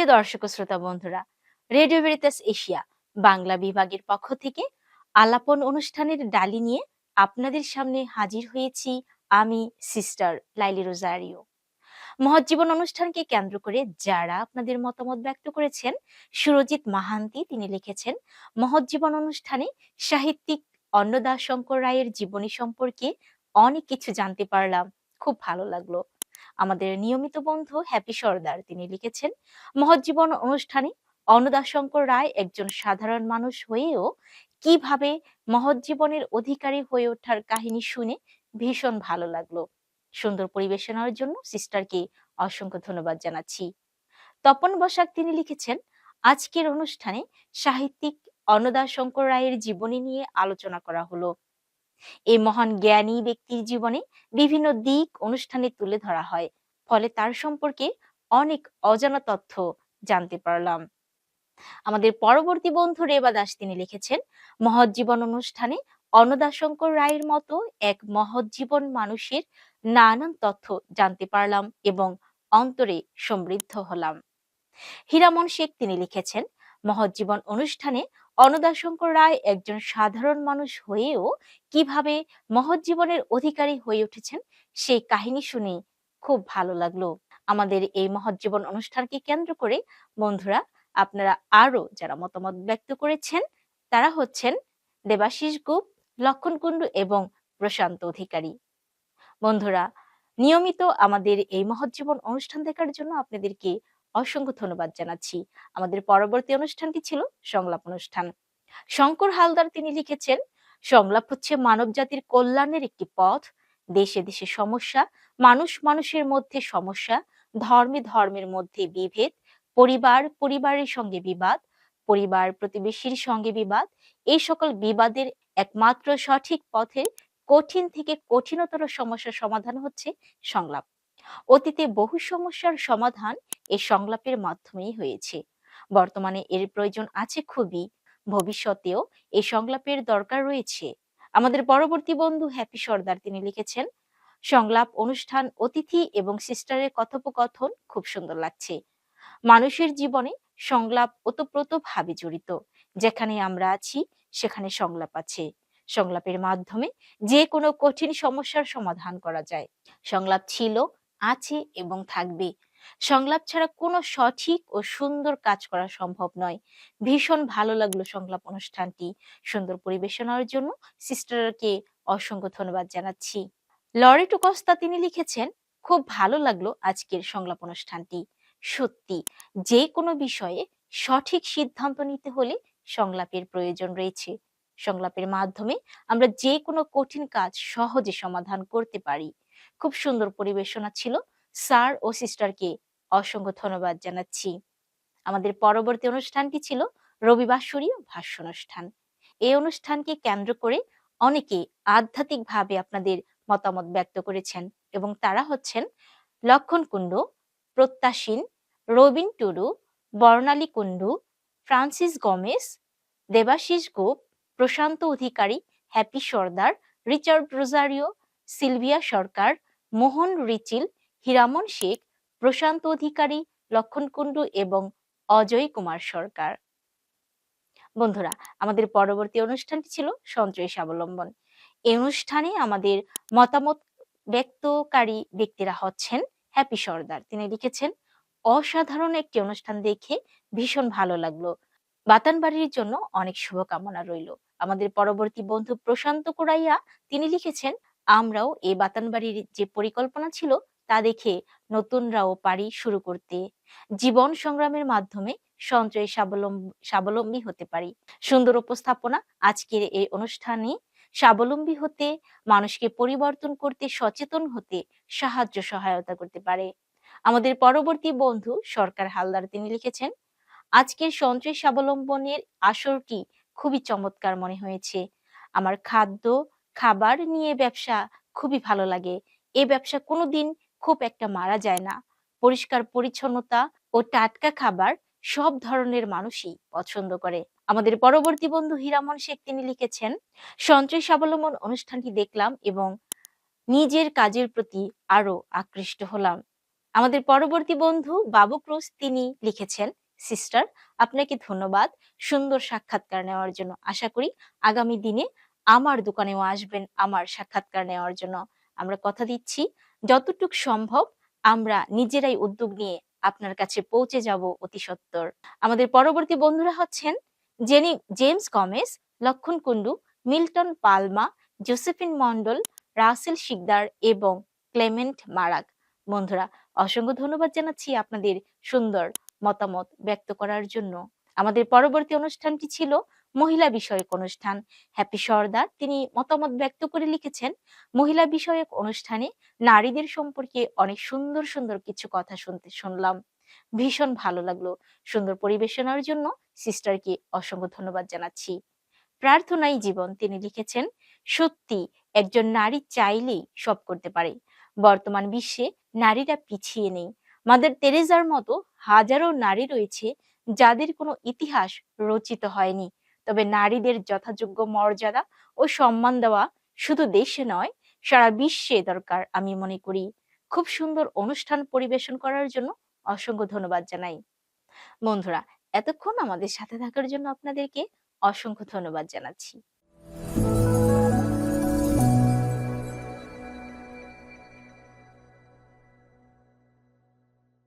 প্রিয় দর্শক শ্রোতা বন্ধুরা, রেডিও ভেরিতাস এশিয়া, বাংলা বিভাগের পক্ষ থেকে আলাপন অনুষ্ঠানের ডালি নিয়ে আপনাদের সামনে হাজির হয়েছি আমি সিস্টার লাইলি রোজারিও। মহৎ জীবন অনুষ্ঠানকে কেন্দ্র করে যারা আপনাদের মতামত ব্যক্ত করেছেন, সুরজিৎ মাহান্তি তিনি লিখেছেন, মহৎ জীবন অনুষ্ঠানে সাহিত্যিক অন্নদা শঙ্কর রায়ের জীবনী সম্পর্কে অনেক কিছু জানতে পারলাম। খুব ভালো লাগল। আমাদের নিয়মিত বন্ধু হ্যাপি সর্দার। তিনি লিখেছেন, মহৎ জীবন অনুষ্ঠানে অন্নদা শঙ্কর রায় একজন সাধারণ মানুষ হয়েও কীভাবে মহৎ জীবনের অধিকারী হয়ে ওঠার কাহিনী শুনে ভীষণ ভালো লাগল। সুন্দর পরিবেশনার জন্য সিস্টারকে অসংখ্য ধন্যবাদ জানাচ্ছি। তপন বসাক তিনি লিখেছেন, আজকের অনুষ্ঠানে সাহিত্যিক অন্নদা শঙ্কর রায়ের জীবনী নিয়ে আলোচনা করা হলো। এই মহান জ্ঞানী ব্যক্তির জীবনে বিভিন্ন দিক অনুষ্ঠানে তুলে ধরা হয়, ফলে তার সম্পর্কে অনেক অজানা তথ্য জানতে পারলাম। আমাদের পরবর্তী বন্ধু রেবা দাস, তিনি লিখেছেন, মহৎ জীবন অনুষ্ঠানে অন্নদাশঙ্কর রায়ের মতো এক মহৎ জীবন মানুষের নানান তথ্য জানতে পারলাম এবং অন্তরে সমৃদ্ধ হলাম। হীরামন শেখ, তিনি লিখেছেন মহৎ জীবন অনুষ্ঠানে অন্নদাশঙ্কর রায় একজন সাধারণ মানুষ হয়েও কীভাবে মহৎ জীবনের অধিকারী হয়ে উঠেছেন, সেই কাহিনী শুনে খুব ভালো লাগল। আমাদের এই মহৎ জীবন অনুষ্ঠানকে কেন্দ্র করে বন্ধুরা, আপনারা আরও যারা মতামত ব্যক্ত করেছেন, তারা হচ্ছেন দেবাশিস গুপ লক্ষণ কুণ্ডু এবং প্রশান্ত অধিকারী। বন্ধুরা, নিয়মিত আমাদের এই মহৎ জীবন অনুষ্ঠান দেখার জন্য আপনাদেরকে অসংখ্য ধন্যবাদ জানাচ্ছি। আমাদের পরবর্তী অনুষ্ঠানটি ছিল সংলাপ অনুষ্ঠান। শঙ্কর হালদার তিনি লিখেছেন, সংলাপ হচ্ছে মানব জাতির কল্যাণের একটি পথ। দেশে দেশে সমস্যা, মানুষ মানুষের মধ্যে সমস্যা, ধর্মে ধর্মের মধ্যে বিভেদ, পরিবার পরিবারের সঙ্গে বিবাদ, পরিবার প্রতিবেশীর সঙ্গে বিবাদ, এই সকল বিবাদের একমাত্র সঠিক পথে কঠিন থেকে কঠিনতর সমস্যার সমাধান হচ্ছে সংলাপ। অতীতে বহু সমস্যার সমাধান এই সংলাপের মাধ্যমেই হয়েছে। বর্তমানে এর প্রয়োজন আছে খুবই। ভবিষ্যতেও এই সংলাপের দরকার রয়েছে। আমাদের পরবর্তী বন্ধু হ্যাপি সর্দার, তিনি লিখেছেন, সংলাপ, অনুষ্ঠান, অতিথি এবং সিস্টারের কথোপকথন খুব সুন্দর লাগছে। মানুষের জীবনে সংলাপ ওতপ্রোত ভাবে জড়িত। যেখানে আমরা আছি, সেখানে সংলাপ আছে। সংলাপের মাধ্যমে যে কোনো কঠিন সমস্যার সমাধান করা যায়। সংলাপ ছিল আছে এবং থাকবে। সংলাপ ছাড়া কোনো সঠিক ও সুন্দর কাজ করা সম্ভব নয়। ভীষণ ভালো লাগল সংলাপ অনুষ্ঠানটি। সুন্দর পরিবেশনার জন্য সিস্টারকে অসংখ্য ধন্যবাদ জানাচ্ছি। লরেটো কস্তা তিনি লিখেছেন, খুব ভালো লাগল আজকের সংলাপ অনুষ্ঠানটি। সত্যি, যে কোনো বিষয়ে সঠিক সিদ্ধান্ত নিতে হলে সংলাপের প্রয়োজন রয়েছে। সংলাপের মাধ্যমে আমরা যে কোনো কঠিন কাজ সহজে সমাধান করতে পারি। খুব সুন্দর পরিবেশনা ছিল। স্যার ও সিস্টারকে অসংখ্য ধন্যবাদ জানাচ্ছি। আমাদের পরবর্তী অনুষ্ঠানটি ছিল রবিবাসরীয় ভাষ্য অনুষ্ঠান এই অনুষ্ঠানকে কেন্দ্র করে অনেকে আধ্যাত্মিকভাবে আপনাদের মতামত ব্যক্ত করেছেন এবং তারা হচ্ছেন Lakshman Kundu প্রত্যাশীন, Robin Tudu, Barnali Kundu, Francis Gomes, Debashis Gope, Prashanta Adhikari, Happy Sardar, Richard Rozario, Sylvia Sarkar Mohan রিচিল, Hiraman Sheikh, Prashanta Adhikari, Lakshman Kundu এবং অজয় কুমার সরকার। বন্ধুরা, আমাদের পরবর্তী অনুষ্ঠানটি ছিল সঞ্চয় স্বাবলম্বন। এই অনুষ্ঠানে আমাদের মতামত ব্যক্তকারী ব্যক্তিরা হচ্ছেন হ্যাপি সর্দার। তিনি লিখেছেন, অসাধারণ একটি অনুষ্ঠান দেখে ভীষণ ভালো লাগল। বাতানবাড়ির জন্য অনেক শুভকামনা রইল। আমাদের পরবর্তী বন্ধু প্রশান্ত কোরাইয়া তিনি লিখেছেন আমরাও এই বাতানবাড়ির যে পরিকল্পনা ছিল তা দেখে নতুনরাও পারি শুরু করতে। জীবন সংগ্রামের মাধ্যমে সঞ্চয় স্বাবলম্বী হতে পারি। সুন্দর উপস্থাপনা আজকের এই অনুষ্ঠানে স্বাবলম্বী হতে, মানুষকে পরিবর্তন করতে, সচেতন হতে সাহায্য সহায়তা করতে পারে। আমাদের পরবর্তী বন্ধু সরকার হালদার, তিনি লিখেছেন, আজকের সঞ্চয় স্বাবলম্বনের আসরটি খুবই চমৎকার মনে হয়েছে। আমার খাদ্য খাবার নিয়ে ব্যবসা খুবই ভালো লাগে। এ ব্যবসা কোনোদিন খুব একটা মারা যায় না। পরিষ্কার পরিচ্ছন্নতা ও টাটকা খাবার সব ধরনের মানুষই পছন্দ করে। আমাদের পরবর্তী বন্ধু হীরামন শেখ তিনি লিখেছেন, সঞ্চয় স্বাবলম্বন অনুষ্ঠানটি দেখলাম এবং নিজের কাজের প্রতি আরও আকৃষ্ট হলাম। আমাদের পরবর্তী বন্ধু বাবু ক্রুজ তিনি লিখেছেন, সিস্টার, আপনাকে ধন্যবাদ। সুন্দর সাক্ষাৎকার নেওয়ার জন্য আশা করি আগামী দিনে আমার দোকানেও আসবেন, আমার সাক্ষাৎকার নেওয়ার জন্য আমরা কথা দিচ্ছি। যতটুক সম্ভব আমরা নিজেরাই উদ্যোগ নিয়ে আপনার কাছে পৌঁছে যাব অতি সত্বর। আমাদের পরবর্তী বন্ধুরা হচ্ছেন Jenny, James Gomes, Lakshman Kundu Milton Palma, Josephine Mondal Russell Sikdar এবং ক্লেমেন্ট মারাক বন্ধুরা, অসংখ্য ধন্যবাদ জানাচ্ছি আপনাদের সুন্দর মতামত ব্যক্ত করার জন্য। আমাদের পরবর্তী অনুষ্ঠানটি ছিল মহিলা বিষয়ক অনুষ্ঠান। হ্যাপি সর্দার, তিনি মতামত ব্যক্ত করে লিখেছেন, মহিলা বিষয়ক অনুষ্ঠানে নারীদের সম্পর্কে অনেক সুন্দর সুন্দর কিছু কথা শুনতে শুনলাম। ভীষণ ভালো লাগল সুন্দর পরিবেশনার জন্য। সিস্টারকে অসংখ্য ধন্যবাদ জানাচ্ছি। প্রার্থনাই জীবন, তিনি লিখেছেন, সত্যি, একজন নারী চাইলেই সব করতে পারে। বর্তমান বিশ্বে নারীরা পিছিয়ে নেই। মাদার তেরেজার মতো হাজারো নারী রয়েছে যাদের কোনো ইতিহাস রচিত হয়নি। তবে নারীদের যথাযোগ্য মর্যাদা ও সম্মান দেওয়া শুধু দেশে নয়, সারা বিশ্বে দরকার আমি মনে করি। খুব সুন্দর অনুষ্ঠান পরিবেশন করার জন্য অসংখ্য ধন্যবাদ জানাই। বন্ধুরা, এতক্ষণ আমাদের সাথে থাকার জন্য আপনাদেরকে অসংখ্য ধন্যবাদ জানাচ্ছি।